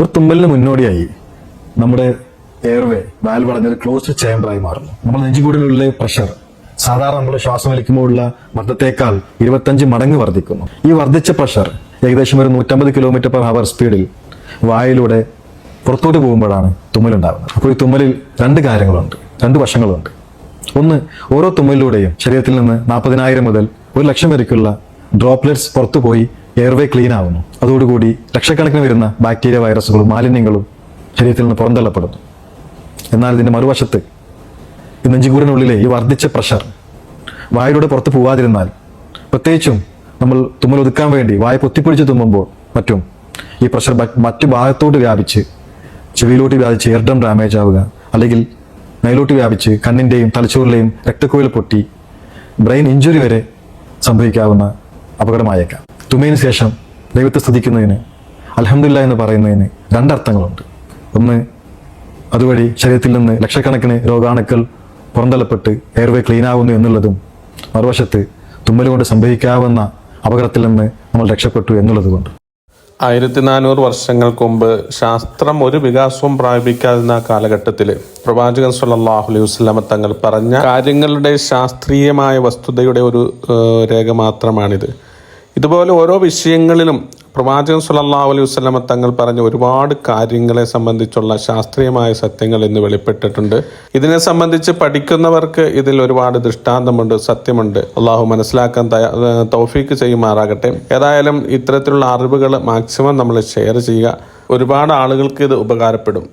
ഒരു തുമ്മലിന് മുന്നോടിയായി നമ്മുടെ എയർവേ വാൽവ് അടഞ്ഞൊരു ക്ലോസ്ഡ് ചേംബറായി മാറുന്നു. നമ്മൾ നെഞ്ചുകൂടിലുള്ള പ്രഷർ സാധാരണ നമ്മൾ ശ്വാസം വലിക്കുമ്പോഴുള്ള മർദ്ദത്തേക്കാൾ ഇരുപത്തഞ്ച് മടങ്ങ് വർദ്ധിക്കുന്നു. ഈ വർദ്ധിച്ച പ്രഷർ ഏകദേശം ഒരു നൂറ്റമ്പത് കിലോമീറ്റർ പെർ ഹവർ സ്പീഡിൽ വായിലൂടെ പുറത്തോട്ട് പോകുമ്പോഴാണ് തുമ്മലുണ്ടാകുന്നത്. അപ്പോൾ ഈ തുമ്മലിൽ രണ്ട് കാര്യങ്ങളുണ്ട് രണ്ട് വശങ്ങളുണ്ട്. ഒന്ന് ഓരോ തുമ്മലിലൂടെയും ശരീരത്തിൽ നിന്ന് നാൽപ്പതിനായിരം മുതൽ ഒരു ലക്ഷം വരയ്ക്കുള്ള ഡ്രോപ്ലെറ്റ്സ് പുറത്തു പോയി എയർവേ ക്ലീൻ ആവുന്നു. അതോടുകൂടി ലക്ഷക്കണക്കിന് വരുന്ന ബാക്ടീരിയ വൈറസുകളും മാലിന്യങ്ങളും ശരീരത്തിൽ നിന്ന് പുറന്തള്ളപ്പെടുന്നു. എന്നാൽ ഇതിന്റെ മറുവശത്ത് ഈ നെഞ്ചുകൂടിനുള്ളിലെ ഈ വർദ്ധിച്ച പ്രഷർ വായിലൂടെ പുറത്ത് പോവാതിരുന്നാൽ പ്രത്യേകിച്ചും നമ്മൾ തുമ്മൽ ഒതുക്കാൻ വേണ്ടി വായ പൊത്തിപ്പിടിച്ച് തുമ്മുമ്പോൾ മറ്റും ഈ പ്രഷർ മറ്റു ഭാഗത്തോട്ട് വ്യാപിച്ച് ചെവിയിലോട്ട് വ്യാപിച്ച് എയർഡം ഡാമേജ് ആവുക അല്ലെങ്കിൽ മേലോട്ട് വ്യാപിച്ച് കണ്ണിന്റെയും തലച്ചോറിലെയും രക്തക്കോയിൽ പൊട്ടി ബ്രെയിൻ ഇഞ്ചുറി വരെ സംഭവിക്കാവുന്ന അപകടമായേക്കാം. തുമ്മയിന് ശേഷം ദൈവത്തെ സ്തുതിക്കുന്നതിന് അലഹമില്ല എന്ന് പറയുന്നതിന് രണ്ടർത്ഥങ്ങളുണ്ട്. ഒന്ന് അതുവഴി ശരീരത്തിൽ നിന്ന് ലക്ഷക്കണക്കിന് രോഗാണുക്കൾ പുറന്തള്ളപ്പെട്ട് എയർവേ ക്ലീൻ ആകുന്നു എന്നുള്ളതും മറുവശത്ത് തുമ്മലുകൊണ്ട് സംഭവിക്കാവുന്ന അപകടത്തിൽ നിന്ന് നമ്മൾ രക്ഷപ്പെട്ടു എന്നുള്ളതുകൊണ്ട്. ആയിരത്തി നാനൂറ് വർഷങ്ങൾക്ക് മുമ്പ് ശാസ്ത്രം ഒരു വികാസവും പ്രാപിക്കാതിരുന്ന കാലഘട്ടത്തിൽ പ്രവാചകൻ സല്ലാഹു അലൈഹി വസല്ലമ തങ്ങൾ പറഞ്ഞ കാര്യങ്ങളുടെ ശാസ്ത്രീയമായ വസ്തുതയുടെ ഒരു രേഖ മാത്രമാണിത്. ഇതുപോലെ ഓരോ വിഷയങ്ങളിലും പ്രവാചകൻ സുല്ലാ അലൈഹി വസല്ലമ തങ്ങൾ പറഞ്ഞ ഒരുപാട് കാര്യങ്ങളെ സംബന്ധിച്ചുള്ള ശാസ്ത്രീയമായ സത്യങ്ങൾ ഇന്ന് വെളിപ്പെട്ടിട്ടുണ്ട്. ഇതിനെ സംബന്ധിച്ച് പഠിക്കുന്നവർക്ക് ഇതിൽ ഒരുപാട് ദൃഷ്ടാന്തമുണ്ട് സത്യമുണ്ട്. അള്ളാഹു മനസ്സിലാക്കാൻ തൗഫീക്ക് ചെയ്യുമാറാകട്ടെ. ഏതായാലും ഇത്തരത്തിലുള്ള അറിവുകൾ മാക്സിമം നമ്മൾ ഷെയർ ചെയ്യുക. ഒരുപാട് ആളുകൾക്ക് ഇത് ഉപകാരപ്പെടും.